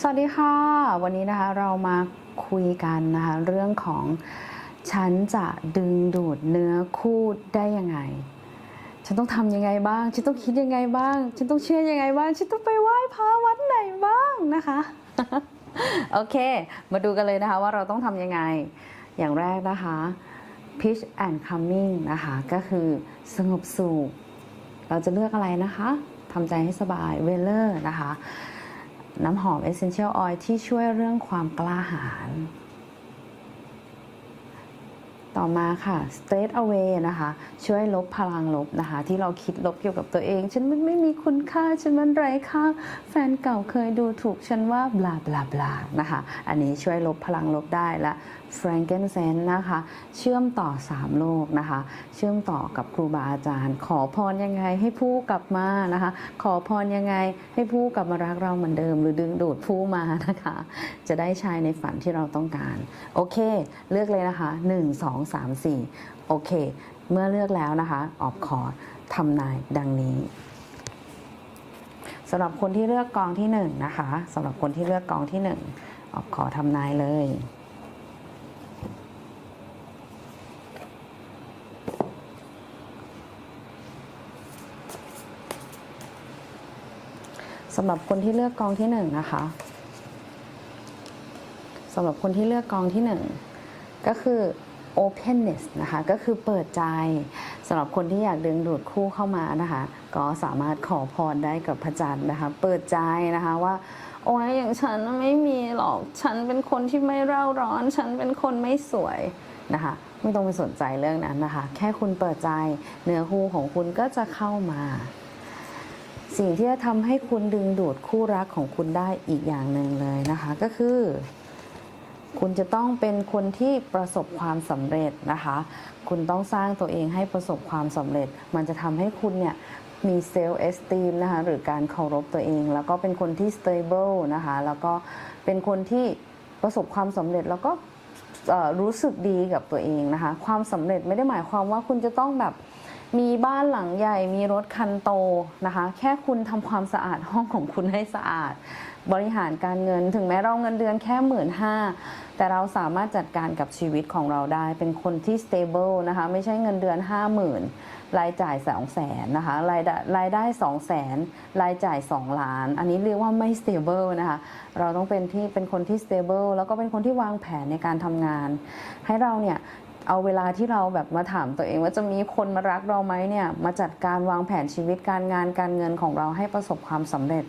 สวัสดีค่ะ วันนี้นะคะเรามาคุยกันนะคะเรื่องของฉันจะดึงดูดเนื้อคู่ได้ยังไง ฉันต้องทำยังไงบ้าง ฉันต้องคิดยังไงบ้าง ฉันต้องเชื่อยังไงบ้าง ฉันต้องไปไหว้พระวัดไหนบ้างนะคะ โอเค มาดูกันเลยนะคะว่าเราต้องทำยังไง อย่างแรกนะคะ pitch and coming นะคะ ก็คือสงบสุขเราจะเลือกอะไรนะคะทำใจให้สบายเวลเลอร์นะคะ น้ำหอมเอเซนเชียลออยล์ที่ช่วยเรื่องความกล้าหาญ ต่อมาค่ะ Straight Away นะคะ ช่วยลบพลังลบนะคะ ที่เราคิดลบเกี่ยวกับตัวเอง ฉันมันไม่มีคุณค่า ฉันมันไร้ค่า แฟนเก่าเคยดูถูกฉันว่าบลาบลาบลานะคะ อันนี้ช่วยลบพลังลบได้และ Frankincense นะคะ เชื่อมต่อ 3 โลกนะคะ เชื่อมต่อกับครูบาอาจารย์ ขอพรยังไงให้ผู้กลับมานะคะ ขอพรยังไงให้ผู้กลับมารักเราเหมือนเดิม หรือดึงดูดผู้มานะคะ จะได้ชายในฝันที่เราต้องการ โอเค เลือกเลยนะคะ 1 2 3 4 โอเค เมื่อเลือกแล้วนะคะ ออบคอร์ดทำนายดังนี้สำหรับคนที่เลือกกองที่1นะคะสำหรับคนที่เลือกกองที่1ออบขอทำนายเลยสำหรับคนที่เลือกกองที่หนึ่งนะคะสำหรับคนที่เลือกกองที่หนึ่งก็คือ openness นะคะก็คือเปิดใจสำหรับคนที่อยากดึงดูดคู่เข้ามานะคะ ก็สามารถขอพรได้กับพระจันทร์นะคะ เปิดใจนะคะว่าโอ้ยอย่างฉันไม่มีหรอก ฉันเป็นคนที่ไม่เร่าร้อน ฉันเป็นคนไม่สวยนะคะ ไม่ต้องไปสนใจเรื่องนั้นนะคะ แค่คุณเปิดใจเนื้อคู่ของคุณก็จะเข้ามา สิ่งที่จะทำให้คุณดึงดูดคู่รักของคุณได้อีกอย่างหนึ่งเลยนะคะ ก็คือ คุณจะต้องเป็นคนที่ประสบความสำเร็จนะคะ คุณต้องสร้างตัวเองให้ประสบความสำเร็จ มันจะทำให้คุณเนี่ยมีเซลล์เอสตีมนะคะหรือการเคารพตัวเอง แล้วก็เป็นคนที่ stable นะคะแล้วก็เป็นคนที่ประสบความสำเร็จแล้วก็รู้สึกดีกับตัวเองนะคะ ความสำเร็จไม่ได้หมายความว่าคุณจะต้องแบบมีบ้านหลังใหญ่มีรถคันโตนะคะ แค่คุณทำความสะอาดห้องของคุณให้สะอาด บริหารการเงิน ถึงแม้เราเงินเดือนแค่หมื่นห้าแต่เราสามารถจัดการกับชีวิตของเราได้ เป็นคนที่ stable นะคะ ไม่ใช่เงินเดือน 50,000 รายจ่าย 2 0 0แสนนะคะ รายได้รายได้ 2 0 0แสนรายจ่าย 2 ล้าน อันนี้เรียกว่าไม่ stable นะคะ เราต้องเป็นที่เป็นคนที่ stable แล้วก็เป็นคนที่วางแผนในการทำงาน ให้เราเนี่ยเอาเวลาที่เราแบบมาถามตัวเองว่าจะมีคนมารักเราไหมเนี่ย มาจัดการวางแผนชีวิตการงานการเงินของเราให้ประสบความสำเร็จ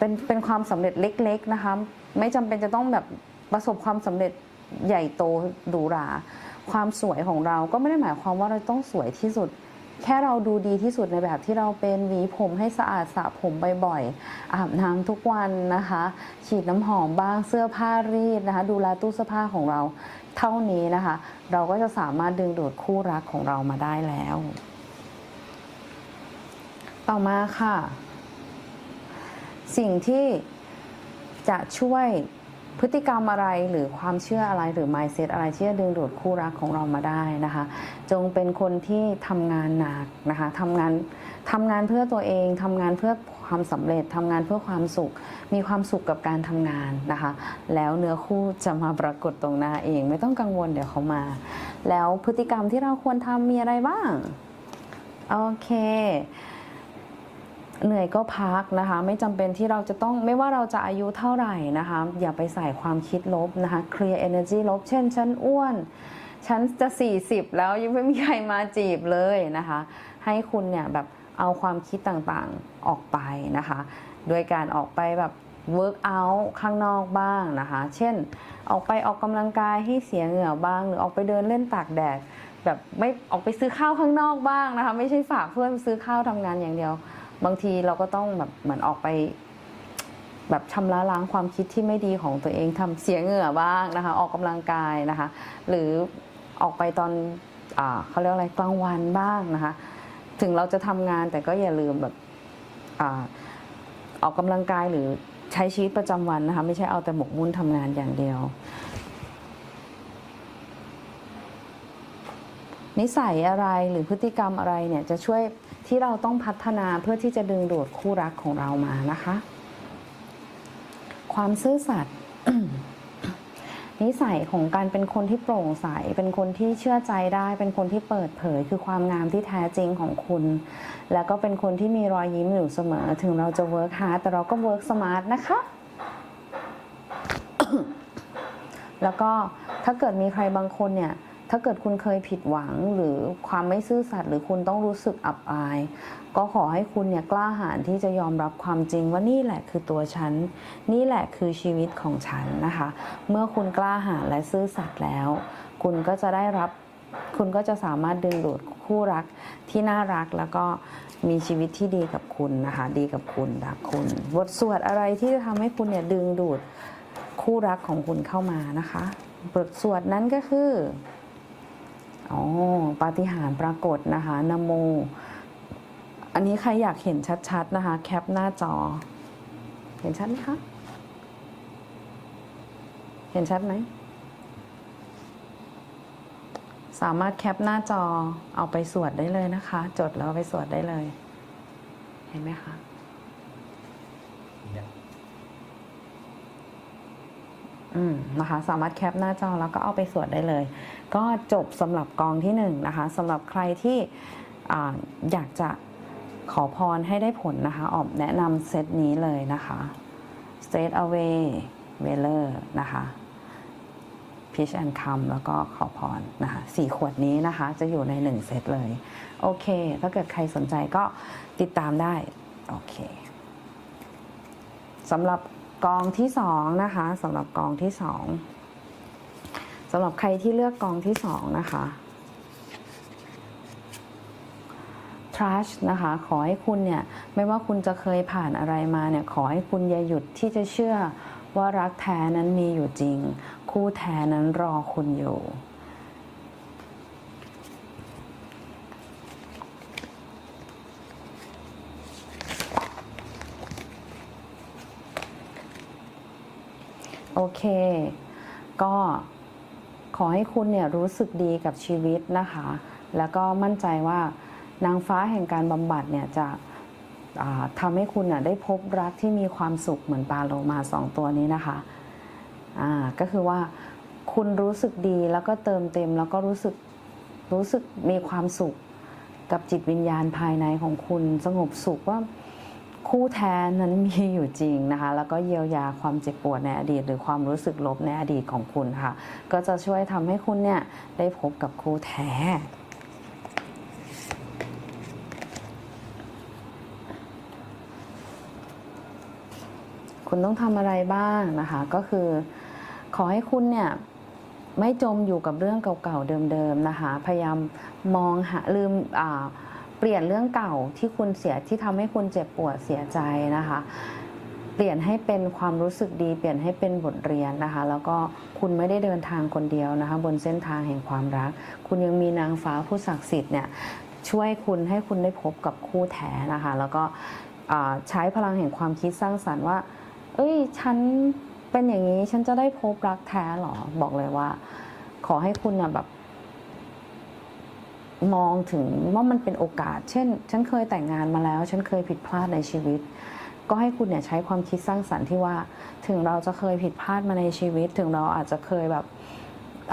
เป็นเป็นความสำเร็จเล็ก ๆนะคะ ไม่จำเป็นจะต้องแบบประสบความสำเร็จใหญ่โตหรูหรา ความสวยของเราก็ไม่ได้หมายความว่าเราต้องสวยที่สุด แค่เราดูดีที่สุดในแบบที่เราเป็นหวีผมให้สะอาดสระผมบ่อยๆอาบน้ำทุกวันนะคะ ฉีดน้ำหอมบ้างเสื้อผ้ารีดนะคะ ดูแลตู้เสื้อผ้าของเราเท่านี้นะคะ เราก็จะสามารถดึงดูดคู่รักของเรามาได้แล้ว ต่อมาค่ะ สิ่งที่จะช่วยพฤติกรรมอะไรหรือความเชื่ออะไรหรือ mindset อะไรที่จะดึงดูดคู่รักของเรามาได้นะคะ จงเป็นคนที่ทำงานหนักนะคะทำงานทำงานเพื่อตัวเองทำงานเพื่อความสำเร็จทำงานเพื่อความสุข มีความสุขกับการทำงานนะคะ แล้วเนื้อคู่จะมาปรากฏตรงหน้าเอง ไม่ต้องกังวลเดี๋ยวเขามา แล้วพฤติกรรมที่เราควรทำมีอะไรบ้าง โอเค เหนื่อยก็พักนะคะ ไม่จำเป็นที่เราจะต้องไม่ว่าเราจะอายุเท่าไหร่นะคะ อย่าไปใส่ความคิดลบนะคะ clear energy ลบ เช่นฉันอ้วน ฉันจะ 40 แล้วยังไม่มีใครมาจีบเลยนะคะ ให้คุณเนี่ยแบบเอาความคิดต่างๆออกไปนะคะโดยการออกไปแบบ work out ข้างนอกบ้างนะคะ เช่น ออกไปออกกำลังกายให้เสียเหงื่อบ้าง หรือออกไปเดินเล่นตากแดดแบบไม่ออกไปซื้อข้าวข้างนอกบ้างนะคะ ไม่ใช่ฝากเพื่อนซื้อข้าวทำงานอย่างเดียว บางทีเราก็ต้องแบบเหมือนออกไป แบบชำระล้างความคิดที่ไม่ดีของตัวเองทำเสียเหงื่อบ้างนะคะ ออกกำลังกายนะคะ หรือออกไปตอนอ่าเขาเรียกอะไรกลางวันบ้างนะคะ ถึงเราจะทำงานแต่ก็อย่าลืมแบบอาออกกำลังกายหรือใช้ชีวิตประจำวันนะคะ ไม่ใช่เอาแต่หมกมุ่นทำงานอย่างเดียว นิสัยอะไรหรือพฤติกรรมอะไรเนี่ยจะช่วยที่เราต้องพัฒนาเพื่อที่จะดึงดูดคู่รักของเรามานะคะ ความซื่อสัตย์นิสัยของการเป็นคนที่โปร่งใส เป็นคนที่เชื่อใจได้ เป็นคนที่เปิดเผย คือความงามที่แท้จริงของคุณ แล้วก็เป็นคนที่มีรอยยิ้มอยู่เสมอ ถึงเราจะ work hard แต่เราก็ work smart นะคะ แล้วก็ถ้าเกิดมีใครบางคนเนี่ย ถ้าเกิดคุณเคยผิดหวังหรือความไม่ซื่อสัตย์หรือคุณต้องรู้สึกอับอาย ก็ขอให้คุณเนี่ยกล้าหาญที่จะยอมรับความจริงว่านี่แหละคือตัวฉัน นี่แหละคือชีวิตของฉันนะคะ เมื่อคุณกล้าหาญและซื่อสัตย์แล้ว คุณก็จะได้รับคุณก็จะสามารถดึงดูดคู่รักที่น่ารักแล้วก็มีชีวิตที่ดีกับคุณนะคะ ดีกับคุณรักคุณ บทสวดอะไรที่จะทำให้คุณเนี่ยดึงดูดคู่รักของคุณเข้ามานะคะ บทสวดนั้นก็คือ อ๋อปาฏิหาริย์ปรากฏนะคะนโม อันนี้ใครอยากเห็นชัดๆนะคะ แคปหน้าจอ เห็นชัดไหมคะ เห็นชัดไหม สามารถแคปหน้าจอเอาไปสวดได้เลยนะคะ จดแล้วไปสวดได้เลย เห็นไหมคะ เนี่ย อืม นะคะสามารถแคปหน้าจอแล้วก็เอาไปสวดได้เลย ก็จบสำหรับกองที่หนึ่งนะคะสำหรับใครที่ออยากจะขอพรให้ได้ผลนะคะออมแนะนำเซตนี้เลยนะคะ Straight Away w e l e r นะคะ Peach and Come แล้วก็ขอพรนะคะสี่ขวดนี้นะคะ จะอยู่ในหนึ่งเซตเลย โอเค ถ้าเกิดใครสนใจก็ติดตามได้ โอเคสำหรับ กองที่สองนะคะสำหรับกองที่สองสำหรับใครที่เลือกกองที่สองนะคะ trust นะคะ ขอให้คุณเนี่ย ไม่ว่าคุณจะเคยผ่านอะไรมาเนี่ย ขอให้คุณอย่าหยุดที่จะเชื่อว่ารักแท้นั้นมีอยู่จริง คู่แท้นั้นรอคุณอยู่ โอเค ก็ขอให้คุณเนี่ยรู้สึกดีกับชีวิตนะคะ แล้วก็มั่นใจว่านางฟ้าแห่งการบำบัดเนี่ยจะทำให้คุณน่ะได้พบรักที่มีความสุขเหมือนปลาโลมาสองตัวนี้นะคะอ่าก็คือว่าคุณรู้สึกดีแล้วก็เติมเต็มแล้วก็รู้สึกรู้สึกมีความสุขกับจิตวิญญาณภายในของคุณสงบสุขว่า คู่แท้นั้นมีอยู่จริงนะคะ แล้วก็เยียวยาความเจ็บปวดในอดีต หรือความรู้สึกลบในอดีตของคุณค่ะ ก็จะช่วยทำให้คุณเนี่ยได้พบกับคู่แท้ คุณต้องทำอะไรบ้างนะคะ ก็คือขอให้คุณเนี่ยไม่จมอยู่กับเรื่องเก่าๆเดิมๆนะคะ พยายามมองหาลืมอ่า เปลี่ยนเรื่องเก่าที่คุณเสียที่ทำให้คุณเจ็บปวดเสียใจนะคะ เปลี่ยนให้เป็นความรู้สึกดี เปลี่ยนให้เป็นบทเรียนนะคะ แล้วก็คุณไม่ได้เดินทางคนเดียวนะคะ บนเส้นทางแห่งความรัก คุณยังมีนางฟ้าผู้ศักดิ์สิทธิ์เนี่ยช่วยคุณให้คุณได้พบกับคู่แท้นะคะ แล้วก็ใช้พลังแห่งความคิดสร้างสรรค์ว่า เอ้ย ฉันเป็นอย่างนี้ ฉันจะได้พบรักแท้หรอ บอกเลยว่า ขอให้คุณนะแบบ มองถึงว่ามันเป็นโอกาส เช่น ฉันเคยแต่งงานมาแล้ว ฉันเคยผิดพลาดในชีวิต ก็ให้คุณเนี่ยใช้ความคิดสร้างสรรค์ที่ว่า ถึงเราจะเคยผิดพลาดมาในชีวิต ถึงเราอาจจะเคยแบบ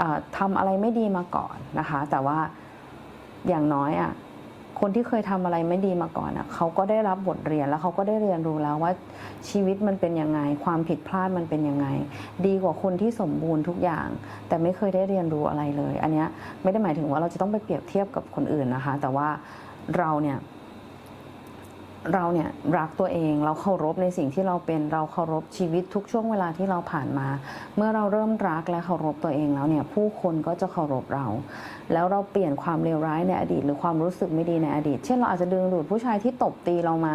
ทำทำอะไรไม่ดีมาก่อนนะคะ แต่ว่าอย่างน้อยอะ คนที่เคยทำอะไรไม่ดีมาก่อนอะเขาก็ได้รับบทเรียนแล้วเขาก็ได้เรียนรู้แล้วว่าชีวิตมันเป็นยังไง ความผิดพลาดมันเป็นยังไง ดีกว่าคนที่สมบูรณ์ทุกอย่าง แต่ไม่เคยได้เรียนรู้อะไรเลย อันเนี้ยไม่ได้หมายถึงว่าเราจะต้องไปเปรียบเทียบกับคนอื่นนะคะ แต่ว่าเราเนี่ย เราเนี่ยรักตัวเองเราเคารพในสิ่งที่เราเป็นเราเคารพชีวิตทุกช่วงเวลาที่เราผ่านมา เมื่อเราเริ่มรักและเคารพตัวเองแล้วเนี่ยผู้คนก็จะเคารพเรา แล้วเราเปลี่ยนความเลวร้ายในอดีต หรือความรู้สึกไม่ดีในอดีต เช่นเราอาจจะดึงดูดผู้ชายที่ตบตีเรามา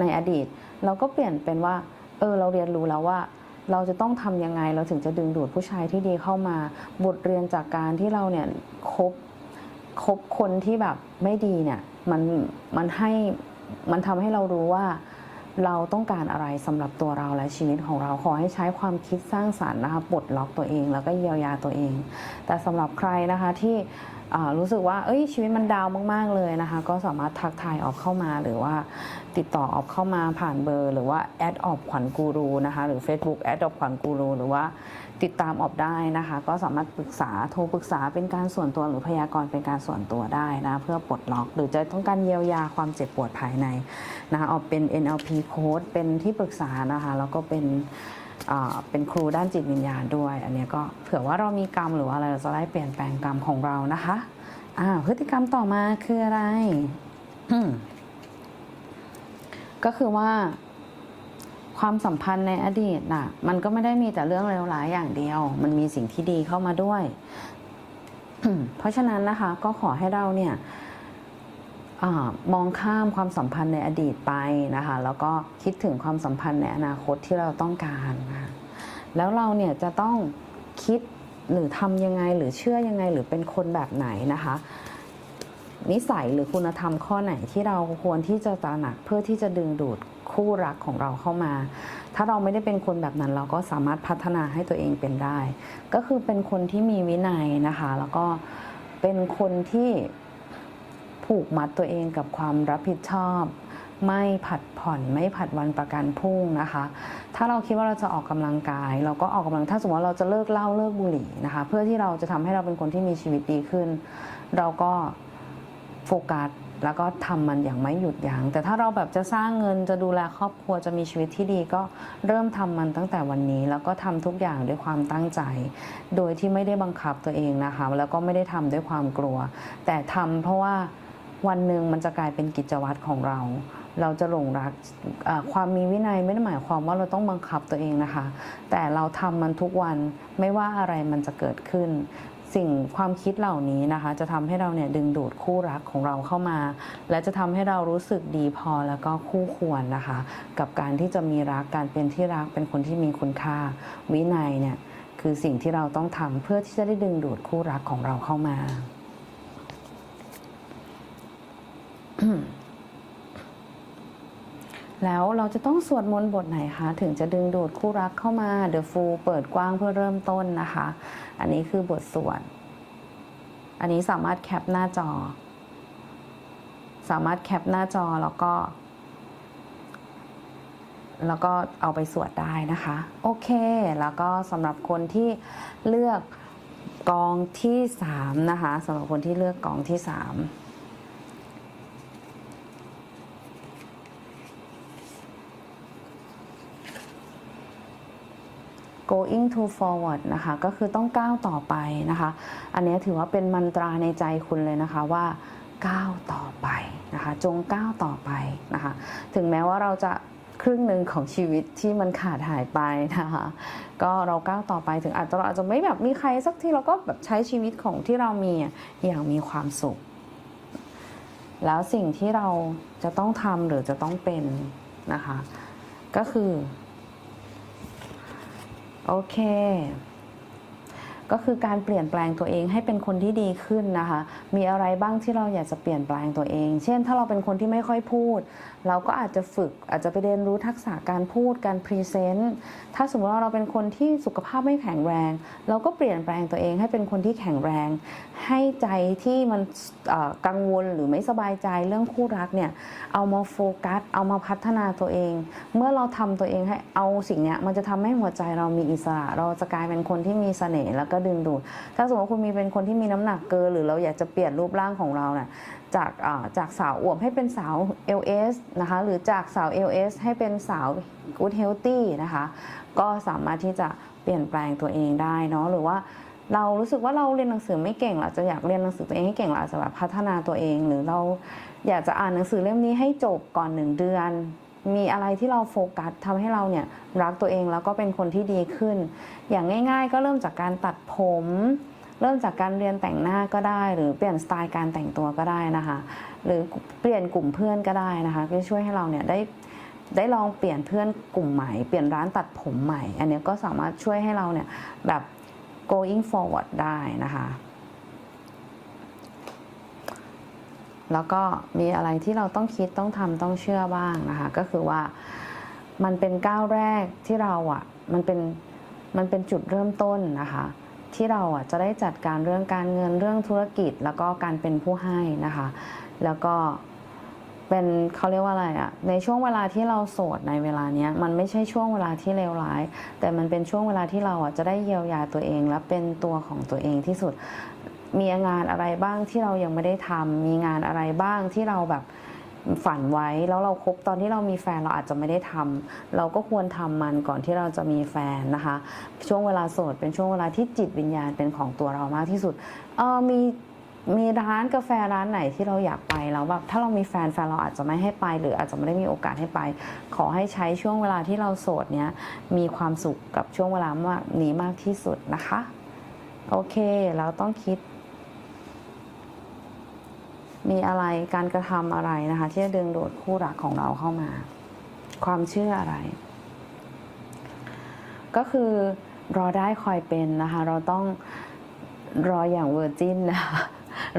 ในอดีต เราก็เปลี่ยนเป็นว่าเออเราเรียนรู้แล้วว่าเราจะต้องทำยังไงเราถึงจะดึงดูดผู้ชายที่ดีเข้ามา บทเรียนจากการที่เราเนี่ยคบคบคนที่แบบไม่ดีเนี่ยมันมันให้ มันทำให้เรารู้ว่าเราต้องการอะไรสำหรับตัวเราและชีวิตของเราขอให้ใช้ความคิดสร้างสรรค์นะคะปลดล็อกตัวเอง แล้วก็เยียวยาตัวเอง แต่สำหรับใครนะคะที่รู้สึกว่าเอ้ยชีวิตมันดาวมาก ๆ เลยนะคะ ก็สามารถทักทายออกเข้ามา หรือว่าติดต่อออกเข้ามาผ่านเบอร์ หรือว่าแอดออกขวัญกูรูนะคะ หรือ Facebook แอดออกขวัญกูรูหรือว่า ติดตามออกได้นะคะ ก็สามารถปรึกษาโทรปรึกษาเป็นการส่วนตัวหรือพยากรณ์เป็นการส่วนตัวได้นะเพื่อปลดล็อก หรือจะต้องการเยียวยาความเจ็บปวดภายในนะคะออกเป็น NLP โค้ดเป็นที่ปรึกษานะคะแล้วก็เป็นเป็นครูด้านจิตวิญญาณด้วย อันนี้ก็เผื่อว่าเรามีกรรมหรือว่าอะไรเราจะได้เปลี่ยนแปลงกรรมของเรานะคะอ่าพฤติกรรมต่อมาคืออะไร ก็คือว่า ความสัมพันธ์ในอดีตน่ะ มันก็ไม่ได้มีแต่เรื่องเลวร้ายอย่างเดียว มันมีสิ่งที่ดีเข้ามาด้วย เพราะฉะนั้นนะคะ ก็ขอให้เราเนี่ยอมองข้ามความสัมพันธ์ในอดีตไปนะคะ แล้วก็คิดถึงความสัมพันธ์ในอนาคตที่เราต้องการนะแล้วเราเนี่ยจะต้องคิดหรือทำยังไงหรือเชื่อยังไงหรือเป็นคนแบบไหนนะคะ นิสัยหรือคุณธรรมข้อไหนที่เราควรที่จะตระหนักเพื่อที่จะดึงดูดคู่รักของเราเข้ามา ถ้าเราไม่ได้เป็นคนแบบนั้นเราก็สามารถพัฒนาให้ตัวเองเป็นได้ ก็คือเป็นคนที่มีวินัยนะคะ แล้วก็เป็นคนที่ผูกมัดตัวเองกับความรับผิดชอบ ไม่ผัดผ่อนไม่ผัดวันประกันพรุ่งนะคะ ถ้าเราคิดว่าเราจะออกกำลังกาย เราก็ออกกำลังถ้าสมมติว่าเราจะเลิกเหล้าเลิกบุหรี่นะคะ เพื่อที่เราจะทำให้เราเป็นคนที่มีชีวิตดีขึ้น เราก็ โฟกัสแล้วก็ทำมันอย่างไม่หยุดยัง้งแต่ถ้าเราแบบจะสร้างเงินจะดูแลครอบครัวจะมีชีวิตที่ดีก็เริ่มทำมันตั้งแต่วันนี้ แล้วก็ทำทุกอย่างด้วยความตั้งใจ โดยที่ไม่ได้บังคับตัวเองนะคะ แล้วก็ไม่ได้ทำด้วยความกลัว แต่ทำเพราะว่าวันหนึ่งมันจะกลายเป็นกิจวัตรของเรา เราจะหลงรักความมีวินัยไม่ได้หมายความว่าเราต้องบังคับตัวเองนะคะ แต่เราทำมันทุกวันไม่ว่าอะไรมันจะเกิดขึ้น สิ่งความคิดเหล่านี้นะคะ จะทำให้เราเนี่ยดึงดูดคู่รักของเราเข้ามา และจะทำให้เรารู้สึกดีพอแล้วก็คู่ควรนะคะ กับการที่จะมีรักการเป็นที่รักเป็นคนที่มีคุณค่า วินัยเนี่ยคือสิ่งที่เราต้องทำเพื่อที่จะได้ดึงดูดคู่รักของเราเข้ามาแล้วเราจะต้องสวดมนต์บทไหนคะ ถึงจะดึงดูดคู่รักเข้ามา The Fool เปิดกว้างเพื่อเริ่มต้นนะคะ อันนี้คือบทสวด อันนี้สามารถแคปหน้าจอ สามารถแคปหน้าจอแล้วก็ แล้วก็เอาไปสวดได้นะคะ โอเค แล้วก็สำหรับคนที่เลือกกองที่3นะคะสำหรับคนที่เลือกกองที่ 3 going to forward นะคะก็คือต้องก้าวต่อไปนะคะ อันนี้ถือว่าเป็นมันตราในใจคุณเลยนะคะว่าก้าวต่อไปนะคะจงก้าวต่อไปนะคะถึงแม้ว่าเราจะครึ่งหนึ่งของชีวิตที่มันขาดหายไปนะคะก็เราก้าวต่อไปถึงอาจจะเราอาจจะไม่แบบมีใครสักที่เราก็แบบใช้ชีวิตของที่เรามีอะอย่างมีความสุข แล้วสิ่งที่เราจะต้องทำหรือจะต้องเป็นนะคะก็คือ โอเค ก็คือการเปลี่ยนแปลงตัวเองให้เป็นคนที่ดีขึ้นนะคะ มีอะไรบ้างที่เราอยากจะเปลี่ยนแปลงตัวเอง เช่น ถ้าเราเป็นคนที่ไม่ค่อยพูด เราก็อาจจะฝึกอาจจะไปเรียนรู้ทักษะการพูดการพรีเซนต์ถ้าสมมติว่าเราเป็นคนที่สุขภาพไม่แข็งแรง เราก็เปลี่ยนแปลงตัวเองให้เป็นคนที่แข็งแรง ให้ใจที่มันกังวลหรือไม่สบายใจเรื่องคู่รักเนี่ยเอามาโฟกัส เอามาพัฒนาตัวเอง เมื่อเราทำตัวเองให้เอาสิ่งเนี้ยมันจะทำให้หัวใจเรามีอิสระ เราจะกลายเป็นคนที่มีเสน่ห์แล้วก็ดึงดูดถ้าสมมติว่าคุณมีเป็นคนที่มีน้ำหนักเกินหรือเราอยากจะเปลี่ยนรูปร่างของเราเนี่ย จากจากสาวอวบให้เป็นสาว LS นะคะ หรือจากสาว LS ให้เป็นสาว Good Healthy นะคะ ก็สามารถที่จะเปลี่ยนแปลงตัวเองได้เนาะหรือว่าเรารู้สึกว่าเราเรียนหนังสือไม่เก่งเราจะอยากเรียนหนังสือตัวเองให้เก่งเราอาจจะแบบพัฒนาตัวเอง หรือเราอยากจะอ่านหนังสือเล่มนี้ให้จบก่อนหนึ่งเดือน มีอะไรที่เราโฟกัสทำให้เราเนี่ยรักตัวเองแล้วก็เป็นคนที่ดีขึ้น อย่างง่าย ๆ ก็เริ่มจากการตัดผม เริ่มจากการเรียนแต่งหน้าก็ได้ หรือเปลี่ยนสไตล์การแต่งตัวก็ได้นะคะ หรือเปลี่ยนกลุ่มเพื่อนก็ได้นะคะก็จะช่วยให้เราเนี่ยได้ได้ลองเปลี่ยนเพื่อนกลุ่มใหม่ เปลี่ยนร้านตัดผมใหม่ อันนี้ก็สามารถช่วยให้เราเนี่ยแบบ going forward ได้นะคะ แล้วก็มีอะไรที่เราต้องคิดต้องทำต้องเชื่อบ้างนะคะ ก็คือว่ามันเป็นก้าวแรกที่เราอะ่ะมันเป็นมันเป็นจุดเริ่มต้นนะคะ ที่เราอะจะได้จัดการเรื่องการเงินเรื่องธุรกิจ แล้วก็การเป็นผู้ให้นะคะ แล้วก็เป็นเขาเรียกว่าอะไรอะในช่วงเวลาที่เราโสดในเวลาเนี้ยมันไม่ใช่ช่วงเวลาที่เลวร้าย แต่มันเป็นช่วงเวลาที่เราอะจะได้เยียวยาตัวเอง และเป็นตัวของตัวเองที่สุด มีงานอะไรบ้างที่เรายังไม่ได้ทำมีงานอะไรบ้างที่เราแบบ ฝันไว้แล้วเราคบตอนที่เรามีแฟนเราอาจจะไม่ได้ทำเราก็ควรทำมันก่อนที่เราจะมีแฟนนะคะ ช่วงเวลาโสดเป็นช่วงเวลาที่จิตวิญญาณเป็นของตัวเรามากที่สุดเออมีมีร้านกาแฟร้านไหนที่เราอยากไปแล้วแบบถ้าเรามีแฟนแฟนเราอาจจะไม่ให้ไป หรืออาจจะไม่ได้มีโอกาสให้ไป ขอให้ใช้ช่วงเวลาที่เราโสดเนี้ยมีความสุขกับช่วงเวลามากนี้มากที่สุดนะคะ โอเค เราต้องคิด มีอะไรการกระทำอะไรนะคะ ที่จะดึงดูดคู่รักของเราเข้ามา ความเชื่ออะไร ก็คือรอได้คอยเป็นนะคะ เราต้องรออย่างเวอร์จินนะคะ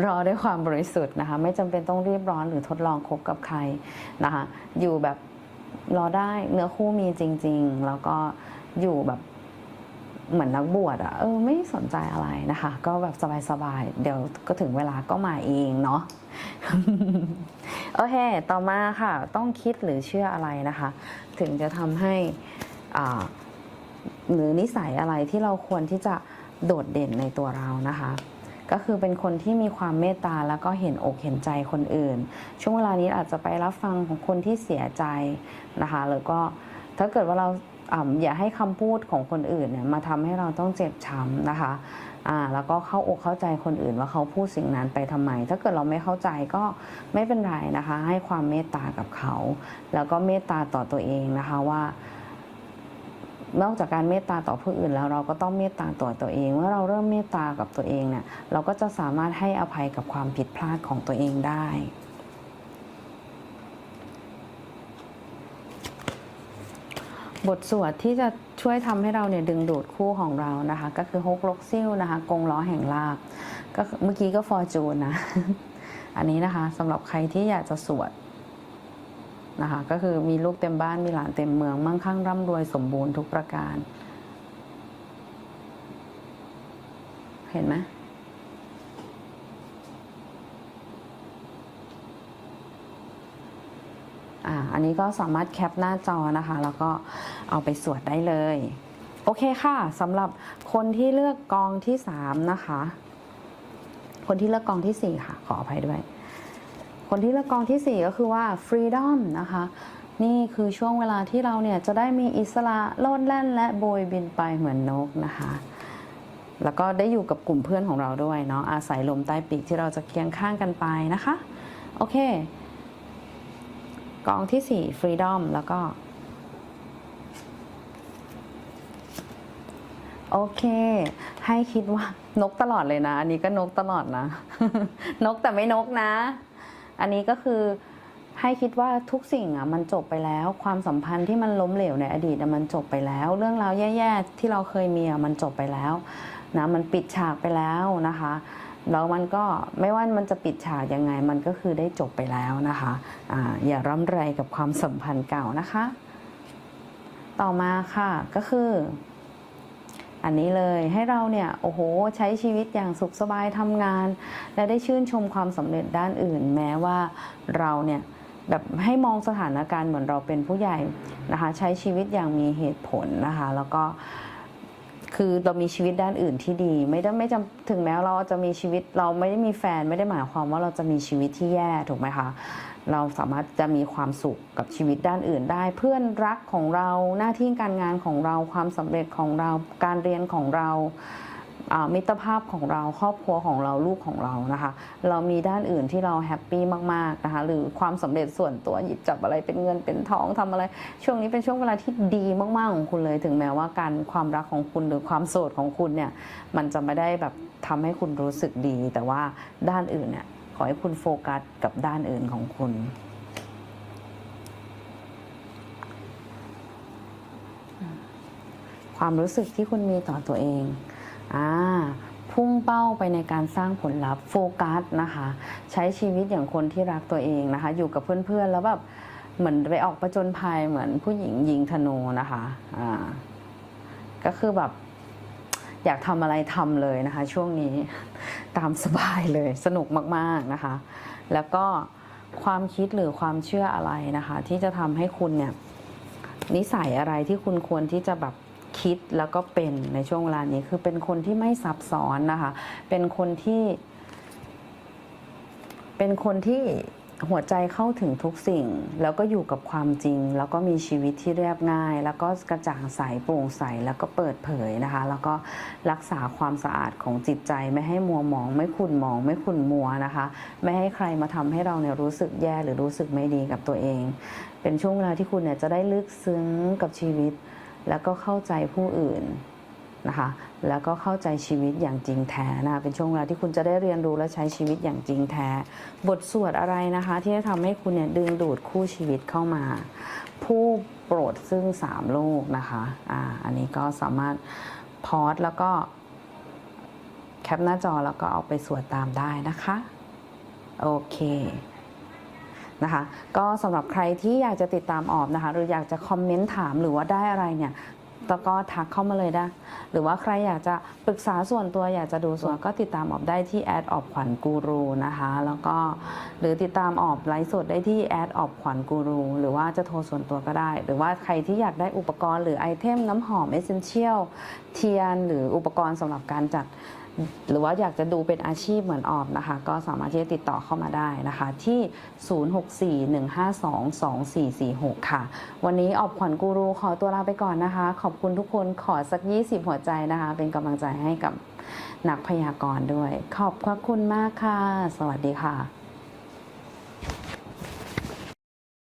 รอด้วยความบริสุทธิ์นะคะ ไม่จำเป็นต้องรีบร้อนหรือทดลองคบกับใครนะคะ อยู่แบบรอได้เนื้อคู่มีจริง ๆ แล้วก็อยู่แบบ เหมือนนักบวชอะเออไม่สนใจอะไรนะคะ ก็แบบสบายๆ เดี๋ยวก็ถึงเวลาก็มาเองเนาะโอเค ต่อมาค่ะ ต้องคิดหรือเชื่ออะไรนะคะ ถึงจะทำให้หรือนิสัยอะไรที่เราควรที่จะโดดเด่นในตัวเรานะคะ ก็คือเป็นคนที่มีความเมตตาแล้วก็เห็นอกเห็นใจคนอื่น ช่วงเวลานี้อาจจะไปรับฟังของคนที่เสียใจนะคะ แล้วก็ถ้าเกิดว่าเรา อย่าให้คำพูดของคนอื่นเนี่ยมาทำให้เราต้องเจ็บช้ำนะคะอ่าแล้วก็เข้าอกเข้าใจคนอื่นว่าเขาพูดสิ่งนั้นไปทำไม ถ้าเกิดเราไม่เข้าใจก็ไม่เป็นไรนะคะ ให้ความเมตตากับเขา แล้วก็เมตตาต่อตัวเองนะคะว่านอกจากการเมตตาต่อผู้อื่นแล้วเราก็ต้องเมตตาต่อตัวเองเมื่อเราเริ่มเมตตากับตัวเองเนี่ยเราก็จะสามารถให้อภัยกับความผิดพลาดของตัวเองได้ บทสวดที่จะช่วยทำให้เราเนี่ยดึงดูดคู่ของเรานะคะ ก็คือฮกลกซิ่วนะคะ กงล้อแห่งลาบก็เมื่อกี้ก็ฟอร์จูนนะ อันนี้นะคะสำหรับใครที่อยากจะสวดนะคะ ก็คือมีลูกเต็มบ้านมีหลานเต็มเมือง มั่งคั่งร่ำรวยสมบูรณ์ทุกประการ เห็นไหม อันนี้ก็สามารถแคปหน้าจอนะคะ แล้วก็เอาไปสวดได้เลย โอเคค่ะสำหรับคนที่เลือกกองที่สามนะคะ คนที่เลือกกองที่สี่ค่ะ ขออภัยด้วย คนที่เลือกกองที่สี่ก็คือว่า freedom นะคะนี่คือช่วงเวลาที่เราเนี่ยจะได้มีอิสระโลดแล่นและโบยบินไปเหมือนนกนะคะ แล้วก็ได้อยู่กับกลุ่มเพื่อนของเราด้วยเนาะอาศัยลมใต้ปีกที่เราจะเคียงข้างกันไปนะคะ โอเค กองที่ 4 Freedom แล้วก็ โอเค ให้คิดว่านกตลอดเลยนะ อันนี้ก็นกตลอดนะ นกแต่ไม่นกนะ อันนี้ก็คือให้คิดว่าทุกสิ่งอะมันจบไปแล้ว ความสัมพันธ์ที่มันล้มเหลวในอดีตมันจบไปแล้ว เรื่องราวแย่ๆที่เราเคยมีอะมันจบไปแล้วนะมันปิดฉากไปแล้วนะคะ แล้วมันก็ไม่ว่ามันจะปิดฉากยังไงมันก็คือได้จบไปแล้วนะคะอ่าอย่าร่ำไรกับความสัมพันธ์เก่านะคะ ต่อมาค่ะก็คือ อันนี้เลยให้เราเนี่ยโอ้โหใช้ชีวิตอย่างสุขสบายทำงาน และได้ชื่นชมความสำเร็จด้านอื่น แม้ว่าเราเนี่ยแบบให้มองสถานการณ์เหมือนเราเป็นผู้ใหญ่นะคะ ใช้ชีวิตอย่างมีเหตุผลนะคะ แล้วก็ คือเรามีชีวิตด้านอื่นที่ดี ไม่ได้ไม่จำถึงแม้เราจะมีชีวิตเราไม่ได้มีแฟนไม่ได้หมายความว่าเราจะมีชีวิตที่แย่ถูกไหมคะเราสามารถจะมีความสุขกับชีวิตด้านอื่นได้ เพื่อนรักของเราหน้าที่การงานของเราความสำเร็จของเราการเรียนของเราอ่า มิตรภาพของเราครอบครัวของเราลูกของเรานะคะ เรามีด้านอื่นที่เราแฮปปี้มากๆนะคะหรือความสำเร็จส่วนตัวหยิบจับอะไรเป็นเงินเป็นทองทำอะไร ช่วงนี้เป็นช่วงเวลาที่ดีมากๆของคุณเลย ถึงแม้ว่าการความรักของคุณหรือความโสดของคุณเนี่ยมันจะไม่ได้แบบทำให้คุณรู้สึกดี แต่ว่าด้านอื่นเนี่ยขอให้คุณโฟกัสกับด้านอื่นของคุณความรู้สึกที่คุณมีต่อตัวเอง อ่าพุ่งเป้าไปในการสร้างผลลัพธ์โฟกัสนะคะ ใช้ชีวิตอย่างคนที่รักตัวเองนะคะ อยู่กับเพื่อนๆแล้วแบบเหมือนไปออกประจนภัยเหมือนผู้หญิงยิงธนูนะคะอ่าก็คือแบบอยากทำอะไรทำเลยนะคะ ช่วงนี้ตามสบายเลยสนุกมากๆนะคะ แล้วก็ความคิดหรือความเชื่ออะไรนะคะ ที่จะทำให้คุณเนี่ยนิสัยอะไรที่คุณควรที่จะแบบ คิดแล้วก็เป็นในช่วงเวลานี้คือเป็นคนที่ไม่ซับซ้อนนะคะ เป็นคนที่ เป็นคนที่หัวใจเข้าถึงทุกสิ่ง แล้วก็อยู่กับความจริง แล้วก็มีชีวิตที่เรียบง่าย แล้วก็กระจ่างใสโปร่งใสแล้วก็เปิดเผยนะคะ แล้วก็รักษาความสะอาดของจิตใจไม่ให้มัวหมอง ไม่ขุ่นหมอง ไม่ขุ่นมัวนะคะ ไม่ให้ใครมาทำให้เราเนี่ยรู้สึกแย่หรือรู้สึกไม่ดีกับตัวเอง เป็นช่วงเวลาที่คุณเนี่ยจะได้ลึกซึ้งกับชีวิต แล้วก็เข้าใจผู้อื่นนะคะแล้วก็เข้าใจชีวิตอย่างจริงแท้นะคะเป็นช่วงเวลาที่คุณจะได้เรียนรู้และใช้ชีวิตอย่างจริงแท้ บทสวดอะไรนะคะ ที่จะทำให้คุณเนี่ยดึงดูดคู่ชีวิตเข้ามา ผู้โปรดซึ่งสามโลกนะคะอ่าอันนี้ก็สามารถพอดแล้วก็แคปหน้าจอแล้วก็เอาไปสวดตามได้นะคะ โอเค นะคะก็สำหรับใครที่อยากจะติดตามออบนะคะหรืออยากจะคอมเมนต์ถามหรือว่าได้อะไรเนี่ยแล้วก็ทักเข้ามาเลยได้ หรือว่าใครอยากจะปรึกษาส่วนตัวอยากจะดูส่วนก็ติดตามออบได้ที่แอดออบขวัญกูรูนะคะ แล้วก็หรือติดตามออบไลฟ์สดได้ที่แอดออบขวัญกูรูหรือว่าจะโทรส่วนตัวก็ได้ หรือว่าใครที่อยากได้อุปกรณ์หรือไอเทมน้ำหอมเอเซนเชียลเทียน หรืออุปกรณ์สำหรับการจัด หรือว่าอยากจะดูเป็นอาชีพเหมือนออบนะคะ ก็สามารถที่จะติดต่อเข้ามาได้นะคะ ที่ 0641522446 ค่ะ วันนี้ออบขวัญกูรูขอตัวลาไปก่อนนะคะ ขอบคุณทุกคนขอสัก 20 หัวใจนะคะ เป็นกำลังใจให้กับนักพยากรณ์ด้วย ขอบพระคุณมากค่ะ สวัสดีค่ะ